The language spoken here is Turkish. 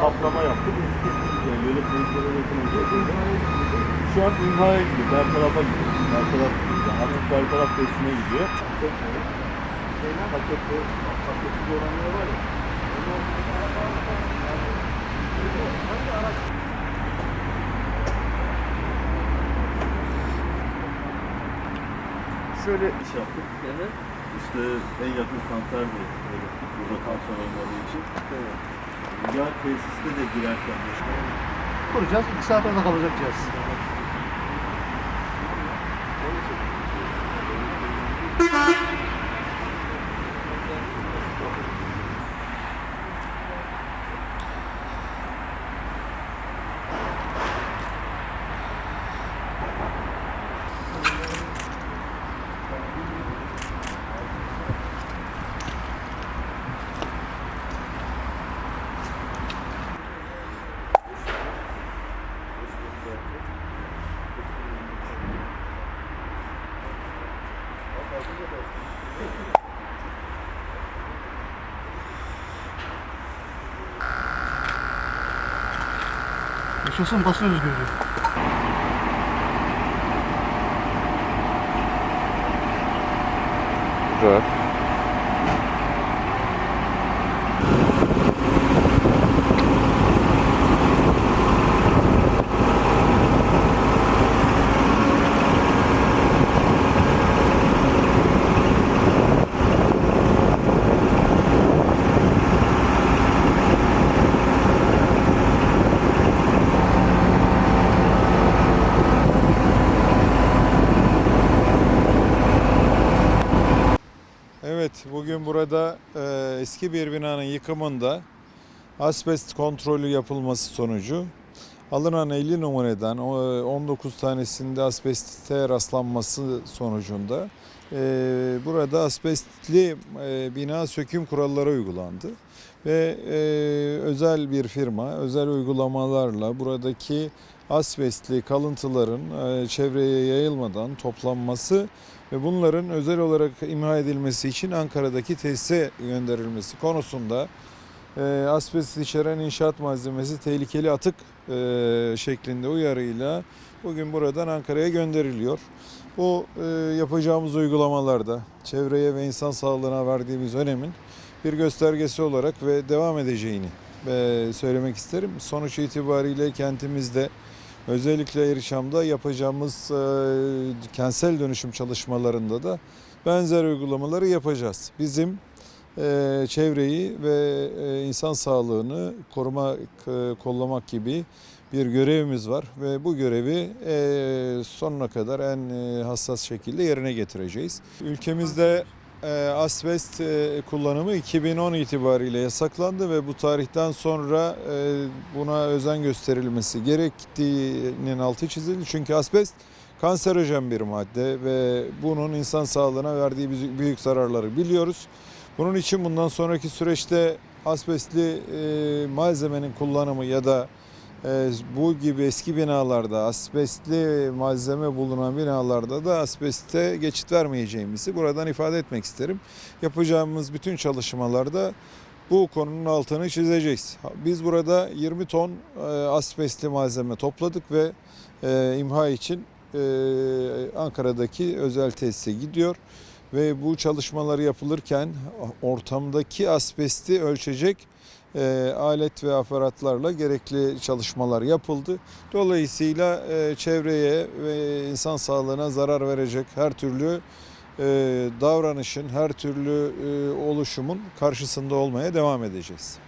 Kaplama yaptık. Yani böyle kayıtlara yakın Şu an imhaya gidiyor. Her tarafa gidiyor. Her taraf gidiyor. Hafif her taraf testine gidiyor. Paketli, paketli olanlar var ya. Şöyle iş yaptık. İşte en yakın kanser de belirttik. Burada kanser olmadığı için. Ya tesiste de girerken Kuracağız. İki saat orada kalacak cihaz. Yaşasın basın özgürlüğü. Güzel. Evet, bugün burada e, eski bir binanın yıkımında asbest kontrolü yapılması sonucu alınan 50 numaradan o, 19 tanesinde asbeste rastlanması sonucunda e, burada asbestli e, bina söküm kuralları uygulandı. Ve e, özel bir firma, özel uygulamalarla buradaki asbestli kalıntıların e, çevreye yayılmadan toplanması ve bunların özel olarak imha edilmesi için Ankara'daki tesise gönderilmesi konusunda e, asbest içeren inşaat malzemesi tehlikeli atık e, şeklinde uyarıyla bugün buradan Ankara'ya gönderiliyor. Bu e, yapacağımız uygulamalarda çevreye ve insan sağlığına verdiğimiz önemin bir göstergesi olarak ve devam edeceğini e, söylemek isterim. Sonuç itibariyle kentimizde Özellikle Erişam'da yapacağımız e, kentsel dönüşüm çalışmalarında da benzer uygulamaları yapacağız. Bizim e, çevreyi ve e, insan sağlığını korumak, kollamak gibi bir görevimiz var ve bu görevi sonuna kadar en hassas şekilde yerine getireceğiz. Ülkemizde asbest e, kullanımı 2010 itibariyle yasaklandı ve bu tarihten sonra e, buna özen gösterilmesi gerektiğinin altı çizildi. Çünkü asbest kanserojen bir madde ve bunun insan sağlığına verdiği büyük- zararları biliyoruz. Bunun için bundan sonraki süreçte asbestli e, malzemenin kullanımı ya da e, bu gibi eski binalarda asbestli malzeme bulunan binalarda da asbeste geçit vermeyeceğimizi buradan ifade etmek isterim. Yapacağımız bütün çalışmalarda bu konunun altını çizeceğiz. Biz burada 20 ton e, asbestli malzeme topladık ve e, imha için e, Ankara'daki özel tesise gidiyor ve bu çalışmaları yapılırken ortamdaki asbesti ölçecek e, alet ve aparatlarla gerekli çalışmalar yapıldı. Dolayısıyla e, çevreye ve insan sağlığına zarar verecek her türlü e, davranışın, her türlü e, oluşumun karşısında olmaya devam edeceğiz.